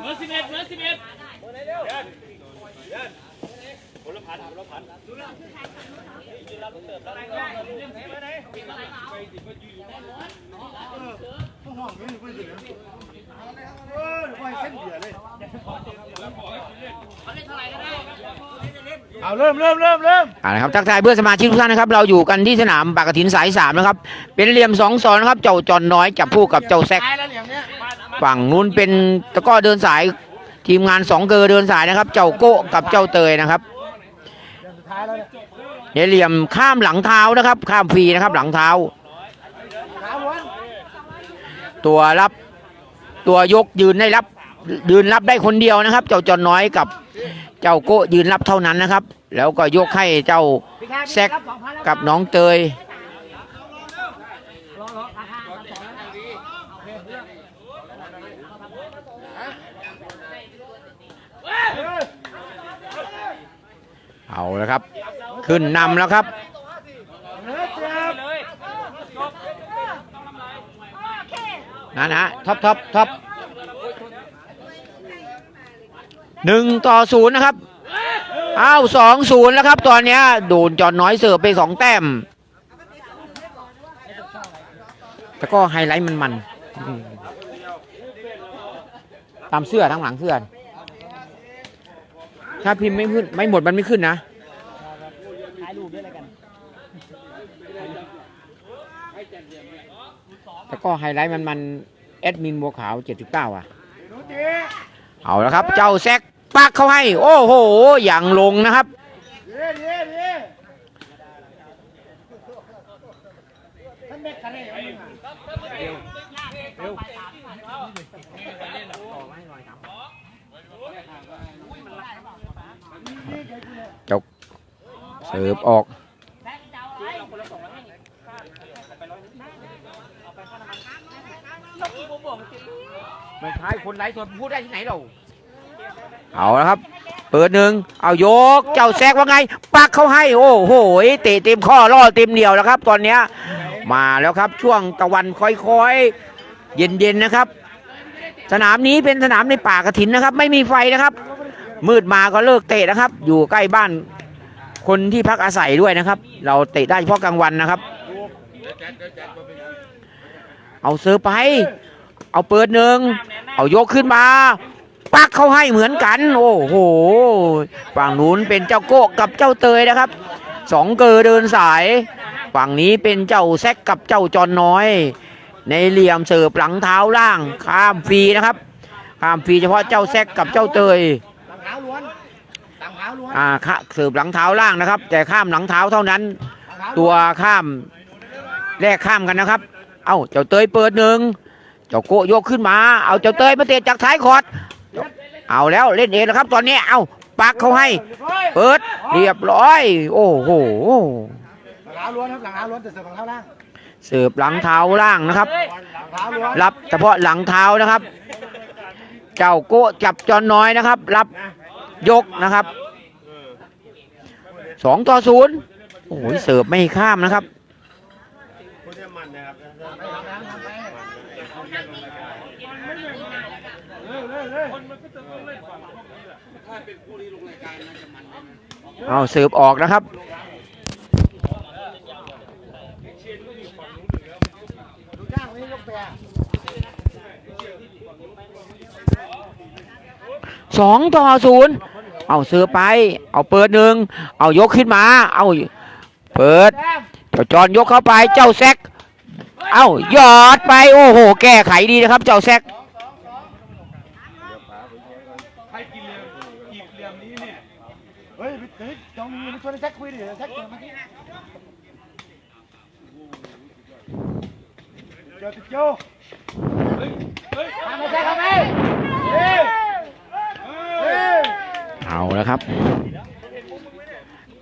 เบอร์สิบเอ็ดเบอร์สิบเอ็ดเออไว้เส้นเดียวเลยเอาเริ่มเริ่มเริ่มเริ่มอ่านะครับทักทายเพื่อนสมาชิกทุกท่านนะครับ เราอยู่กันที่สนามปากกระถินสายสามนะครับ เป็นเหลี่ยมสองสอนนะครับ เจ้าจอนน้อยจับคู่กับเจ้าแซกตายแล้วอย่างเนี้ย ฝั่งนู้นเป็นตะก้อเดินสายทีมงานสองเกอเดินสายนะครับ เจ้าโก้กับเจ้าเตยนะครับสุดท้ายแล้วเหลี่ยมข้ามหลังเท้านะครับ ข้ามฟรีนะครับหลังเท้า ตัวรับตัวยกยืนได้รับยืนรับได้คนเดียวนะครับ เจ้าจอนน้อยกับเจ้าโก้ยืนรับเท่านั้นนะครับ แล้วก็ยกให้เจ้าแซกกับน้องเตย เอาแล้วครับ ขึ้นนำแล้วครับนื้อเจ็บนะนะท็อปท็อปท็อปหนึ่งต่อศูนย์นะครับอ้าวสองศูนย์แล้วครับ ตอนเนี้ยโดนจอนน้อยเสิร์ฟไปสองแต้มแต่ก็ไฮไลท์มันมันตามเสื้อทั้งหลังเสื้อ ถ้าพิมพ์ไม่ขึ้นไม่หมดมันไม่ขึ้นนะถ่ายรูปด้วยอะไรกันแต่ก็ไฮไลท์มันมันแอดมินบัวขาว79อะดูจีเอาแล้วครับ เจ้าแซกปักเข้าให้ โอ้โห อย่างลงนะครับเดี๋ยวเดี๋ยวเดี๋ยวท่านแม่กระเร่เอามึงอะ เจ้า เสิร์ฟออกไม่ใช่คนไร้ส่วนพูดได้ที่ไหนเราเอาแล้วครับ เปิดหนึ่งเอายกเจ้าแซกว่าไง ปักเขาให้ โอ้โหเตะเต็มข้อล่อเต็มเหนียวแล้วครับ ตอนเนี้ยมาแล้วครับช่วงตะวันค่อยๆ เย็นๆนะครับ สนามนี้เป็นสนามในป่ากระถินนะครับ ไม่มีไฟนะครับ มืดมาก็เลิกเตะนะครับ อยู่ใกล้บ้าน คนที่พักอาศัยด้วยนะครับ เราเตะได้เฉพาะกลางวันนะครับ เอาเซอร์ไป เอาเปิดหนึ่งเอายกขึ้นมา ปักเขาให้เหมือนกัน โอ้โหฝั่งนู้นเป็นเจ้าโก้กับเจ้าเตยนะครับสองเกอเดินสายฝั่งนี้เป็นเจ้าแซกกับเจ้าจอนน้อย ในเหลี่ยมเสิร์ฟหลังเท้าล่าง ข้ามฟรีนะครับ ข้ามฟรีเฉพาะเจ้าแซกกับเจ้าเตยหลังเท้าล้วน งเท้าล้วนอ่าข้าเสิร์ฟหลังเท้าล่างนะครับ แต่ข้ามหลังเท้าเท่านั้นหลังเท้าตัวข้ามแลกข้ามกันนะครับ เอาเจ้าเตยเปิดหนึ่งเจ้าโกะยกขึ้นมา เอาเจ้าเตยมาเตะจากท้ายคอร์ดเอาแล้วเล่นเองนะครับ ตอนนี้ เอาปักเขาให้ เปิดเรียบร้อย โอ้โหหลังเท้าล้วนครับหลังเท้าล้วนแต่เสิร์ฟหลังเท้าล่างเสิร์ฟหลังเท้าล่างนะครับหลังเท้าล้วนรับเฉพาะหลังเท้านะครับ เจ้าโกะจับจอนน้อยนะครับ รับยกนะครับ สองต่อศูนย์โอ้ยเสิร์ฟไม่ข้ามนะครับเอาเสิร์ฟออกนะครับสองต่อศูนย์ เอาเสือไป เอาเปิดหนึ่งเอายกขึ้นมา เอาเปิดเจ้าจอนยกเข้าไปเจ้าแซกเอายอดไปโอ้โห แก้ไขดีนะครับ เจ้าแซกเฮ้ยเฮ้ยจองมีมาชวนแซกคุยดิแซกเมื่อกี้เจอติดโจทำไมแซกทำไมเฮ้ยเฮ้ยเอา แล้วครับ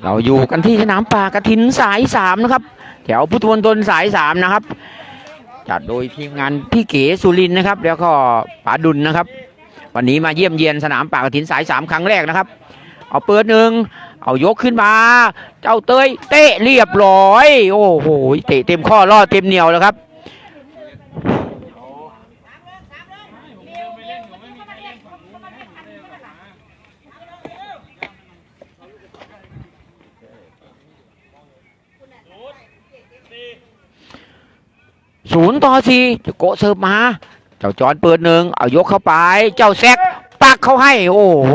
เราอยู่กันที่สนามป่ากระถินสายสามนะครับ แถวพุทธมณฑลสายสามนะครับ จัดโดยทีมงานพี่เก๋สุรินนะครับ แล้วก็ป๋าดุลนะครับ วันนี้มาเยี่ยมเยียนสนามป่ากระถินสายสามครั้งแรกนะครับ เอาเปิดหนึ่งเอายกขึ้นมา เจ้าเตยเตะเรียบร้อย โอ้โหเตะเต็มข้อล่อเต็มเหนียวแล้วครับ ศูนย์ต่อสี่เจ้าโกะเสิร์ฟมา เจ้าจอนเปิดหนึ่งเอายกเข้าไป เจ้าแซกปักเข้าให้ โอ้โห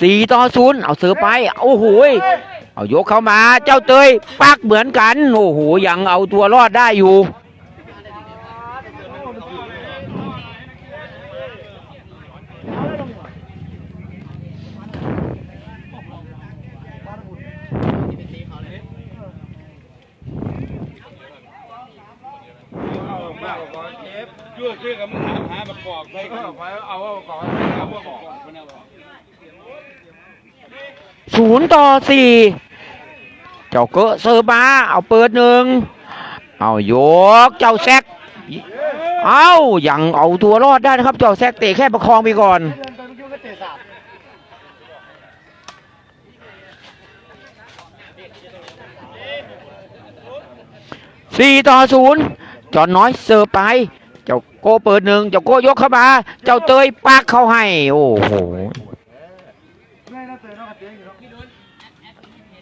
สี่ต่อศูนย์เอาเสือไป โอ้โหยเอายกเข้ามา เจ้าเตยปักเหมือนกัน โอ้โหยังเอาตัวรอดได้อยู่ ช่วยช่วยกับมึงหาหาประกอบใส่ก็เอาเอาประกอบเอาประกอบคนเอาศูนย์ต่อสี่เจ้าเกอะเซอร์มาเอาเปิดหนึ่งเอายกเจ้าแซกเอายังเอาตัวรอดได้นะครับ เจ้าแซกเตะแค่ประคองไปก่อนสี่ต่อศูนย์จอนน้อยเสิร์ฟไป เจ้าโกเปิดหนึ่งเจ้าโกยกเข้ามา เจ้าเตยปักเข้าให้ โอ้โหไม่น่าเตะนอกเตะอยู่เนาะ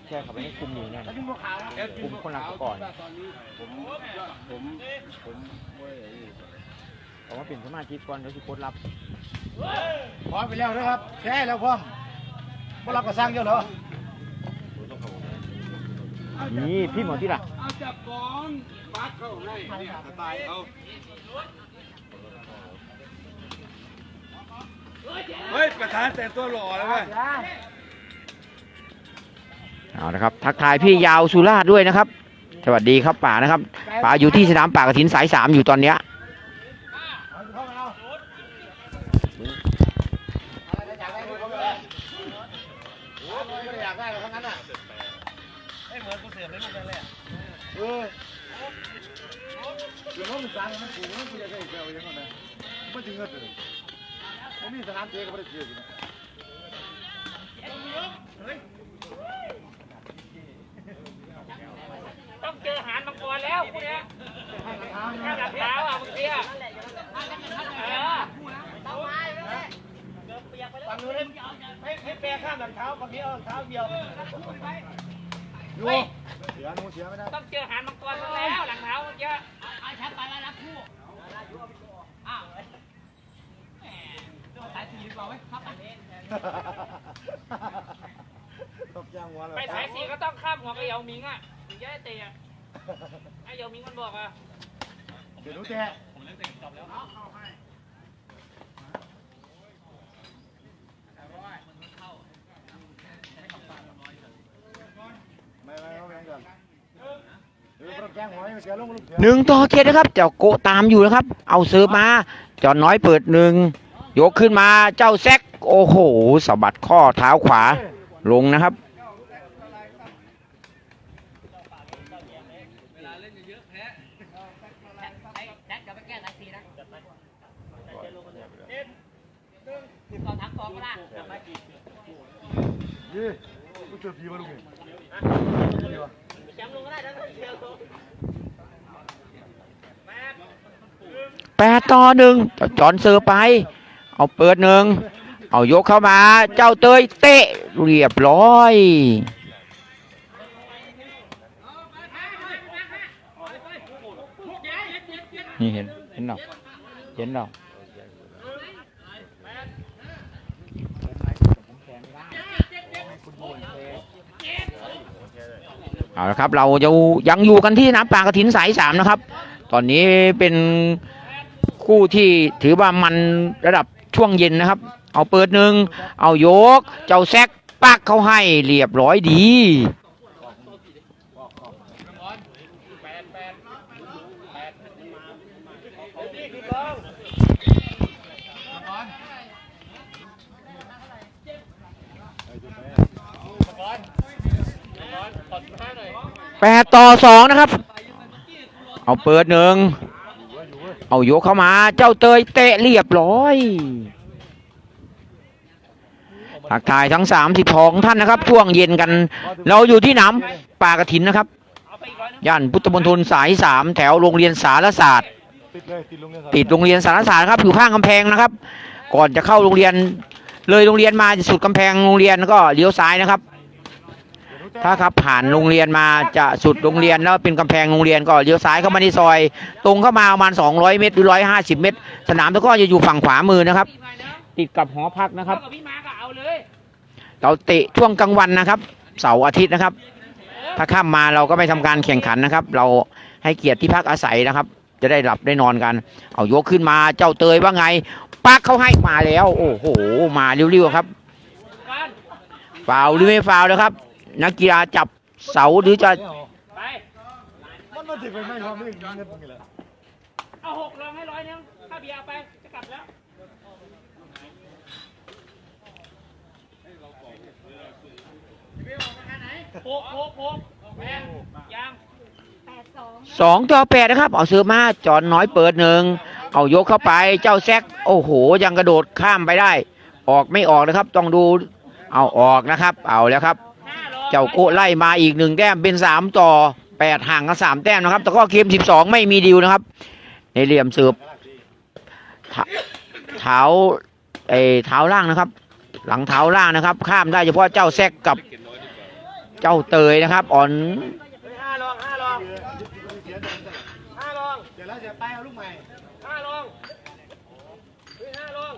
แค่เขาไปให้คุมอยู่เนี่ยแล้วกินบัวขาวคุมคนละก่อนผมว่าเป็นสมาชิกก่อนเดี๋ยวสิโคตรรับพร้อมไปแล้วนะครับแค่แล้วพ่อมพวกเราก็สร้างเยอะเหรอนี่พี่หมอที่ละเอาจับก้อนปักเข้าให้เนี่ยสไตล์เขา เฮ้ย ประธานแต่งตัวหล่อแล้วเว้ยเอาละครับ ทักทายพี่ยาวสุราษฎร์ด้วยนะครับ สวัสดีครับป่านะครับ ป่าอยู่ที่สนามป่ากระถินสายสามอยู่ตอนเนี้ยเอาเข้ามาเอาไม่ได้อยากได้หรอกทั้งนั้นอะไม่เหมือนกูเสียบเลยลูกแรก ต้องมันสร้างมันถูมันกูจะได้เกี่ยวยังไงนะไม่ถึงเงินเลยผมมีสนามเตะก็ไม่ได้เกี่ยวอยู่นะต้องเจอหานมังกรแล้วพวกเนี้ยแค่หลับเท้าอะเมื่อกี้อะเออฝั่งนู้นให้ให้แปรข้ามหลังเท้าฝั่งนี้เอาหลังเท้าเดียวดูเสียนู้นเสียไม่ได้ต้องเจอหานมังกรแล้วหลังเท้าเมื่อกี้ ตกยางหัวเลยไปสายสีก็ต้องข้ามหัวกับเหยาหมิงอะถึงจะได้เตะอะไอ้เหยาหมิงมันบอกอะเดี๋ยวหนูแกไม่ไม่เอาแรงก่อนเดี๋ยวเราแกงหัวให้เสียลงลูกเสือหนึ่งต่อเจ็ดนะครับ เจ้าโกะตามอยู่นะครับ เอาเสิร์ฟมา จอนน้อยเปิดหนึ่ง ยกขึ้นมาเจ้าแซกโอ้โหสะบัดข้อเท้าขวาลงนะครับ ยี่ลูเสือผีมาลูกนี่แปดต่อหนึ่งจอนเสิร์ไป เอาเปิดหนึ่งเอายกเข้ามา เจ้าเตยเตะเรียบร้อยนี่เห็นเห็นหรอเห็นหรอเอาละครับ เราจะยังอยู่กันที่น้ำปลากระถินสายสามนะครับ ตอนนี้เป็นคู่ที่ถือว่ามันระดับ ช่วงเย็นนะครับ เอาเปิดหนึ่งเอายก เจ้าแซกปักเขาให้เรียบร้อยดีแปดต่อสองนะครับ เอาเปิดหนึ่ง เอายกเข้ามาเจ้าเตยเตะเรียบร้อยทักทายทั้งสามสิบองท่านนะครับ ช่วงเย็นกัน เราอยู่ที่น้ำป่ากระถินนะครับย่านพุทธมณฑลสายสามแถวโรงเรียนสารศาสตร์ติดเลยติดลงเนี่ยติดโรงเรียนสารศาสตร์ครับอยู่ข้างกำแพงนะครับ ก่อนจะเข้าโรงเรียนเลยโรงเรียนมาสุดกำแพงโรงเรียนก็เลี้ยวซ้ายนะครับ ถ้าครับผ่านโรงเรียนมาจะสุดโรงเรียนแล้วเป็นกำแพงโรงเรียนก็เลี้ยวซ้ายเข้ามาในซอย ตรงเข้ามาประมาณ 200 เมตรหรือ150 เมตร สนามตะกร้อจะอยู่ฝั่งขวามือนะครับ ติดกับหอพักนะครับเท่ากับพี่มาก็เอาเลยเราเตะช่วงกลางวันนะครับ เสาร์อาทิตย์นะครับ ถ้าข้ามมาเราก็ไม่ทำการแข่งขันนะครับ เราให้เกียรติที่พักอาศัยนะครับ จะได้หลับได้นอนกัน เอายกขึ้นมาเจ้าเตยว่าไงปักเขาให้มาแล้ว โอ้โห มาเร็วๆครับกันฟาวหรือไม่ฟาวนะครับ นักกีฬาจับเสาหรือจะไปมันมาถึงไปไม่พอไม่เงินมึงเลยเอาหกลองให้ร้อยนึงถ้าเบียร์เอาไปจะกลับแล้วหกหกหกแม่ยังสองต่อแปดนะครับ เอาซื้อมาจอนน้อยเปิดหนึ่งเอายกเข้าไปเจ้าแซกโอ้โห ยังกระโดดข้ามไปได้ ออกไม่ออกนะครับ ต้องดูเอาออกนะครับ เอาแล้วครับห้าร้อย เจ้าโกไล่มาอีกหนึ่งแต้มเป็นสามต่อแปดห่างกันสามแต้มนะครับ แต่ก็เกมสิบสองไม่มีดิวนะครับ ในเหลี่ยมเสือบเท้าเท้าเอเท้าล่างนะครับ หลังเท้าล่างนะครับ ข้ามได้เฉพาะเจ้าแซกกับเจ้าเตยนะครับอ่อน ห้าลองห้าลองห้าลองเดี๋ยวเราจะไปเอาลูกใหม่ ห้าลองห้าลอง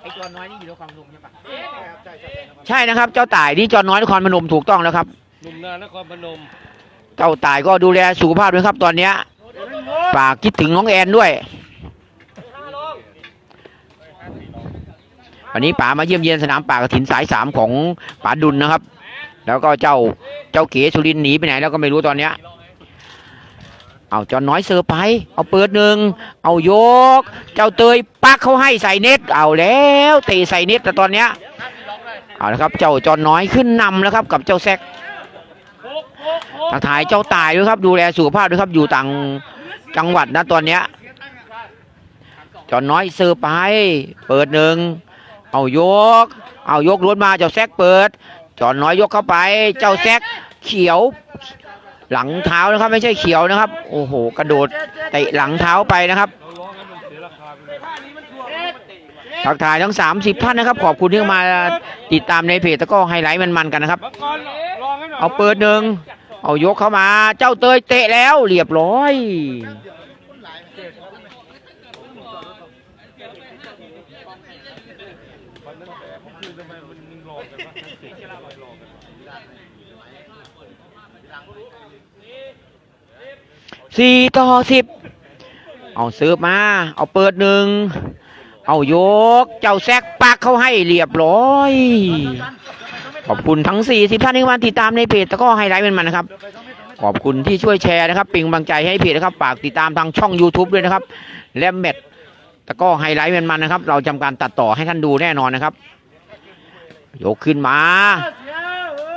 ไอ จอนน้อยนี่อยู่ในความรุมใช่ปะเอ๊ะใช่ใช่ใช่นะครับ เจ้าต่ายที่จอนน้อยนครพนมถูกต้องแล้วครับ หนุ่มนานครพนม เจ้าต่ายก็ดูแลสุขภาพด้วยครับ ตอนเนี้ยฝากคิดถึงน้องแอนด้วยห้าลองวันนี้ป๋ามาเยี่ยมเยียนสนามป่ากระถินสายสามของป๋าดุลนะครับ แล้วก็เจ้าเจ้าเก๋สุรินทร์หนีไปไหนแล้วก็ไม่รู้ตอนเนี้ย เอาจอนน้อยเซอไป เอาเปิดหนึ่ง เอายก เจ้าเตยปักเขาให้ใส่เน็ต เอาแล้วเตะใส่เน็ตแต่ตอนเนี้ย เอาละครับ เจ้าจอนน้อยขึ้นนำแล้วครับ กับเจ้าแซกหกหกหกทักทายเจ้าตายด้วยครับ ดูแลสุขภาพด้วยครับ อยู่ต่างจังหวัดนะตอนเนี้ย จอนน้อยเซอไป เปิดหนึ่ง เอายก เอายกล้วนมา เจ้าแซกเปิด จอนน้อยยกเข้าไป เจ้าแซกเขียว หลังเท้านะครับ ไม่ใช่เขียวนะครับ โอ้โห กระโดดเตะหลังเท้าไปนะครับเราร้องให้มันเสียรายทักทายทั้ง 30 ท่านนะครับ ขอบคุณที่มาติดตามในเพจแล้วก็ไฮไลท์มันๆกันนะครับ เอาเปิดหนึ่งเอายกเข้ามา เจ้าเตยเตะแล้วเรียบร้อย วันนั้นแต่เมื่อคืนทำไมมันมึงรอกันวะทั้งสิบรอกัน สี่ต่อสิบเอาเสิร์ฟมา เอาเปิดหนึ่ง เอายก เจ้าแซกปักเขาให้เรียบร้อย ขอบคุณทั้ง40ท่านที่มาติดตามในเพจแล้วก็ไฮไลท์เป็นมันนะครับ ขอบคุณที่ช่วยแชร์นะครับ เป็นกำลังใจให้เพจนะครับฝากติดตามทางช่อง YouTube ด้วยนะครับ และแมทแล้วก็ไฮไลท์เป็นมันนะครับ เราจำการตัดต่อให้ท่านดูแน่นอนนะครับ ยกขึ้นมา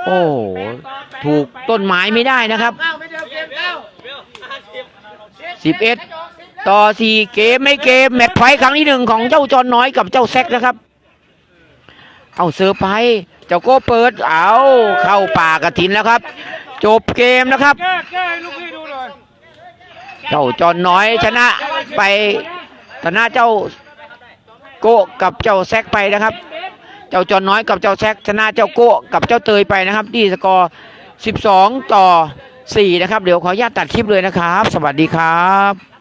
โอ้ ถูกต้นไม้ไม่ได้นะครับ สิบเอ็ดต่อสี่เกมไม่เกมแมตช์ไฟครั้งที่หนึ่งของเจ้าจอนน้อยกับเจ้าแซกนะครับ เอาเซอร์ไพรส์เจ้าโก้เปิดเอาเข้าป่ากระถินแล้วครับ จบเกมนะครับ เจ้าจอนน้อยชนะไปชนะเจ้าโก้กับเจ้าแซกไปนะครับ เจ้าจอนน้อยกับเจ้าแซกชนะเจ้าโก้กับเจ้าเตยไปนะครับ ที่สกอร์ 12 ต่อ 4 นะครับ เดี๋ยวขออนุญาตตัดคลิปเลยนะครับ สวัสดีครับ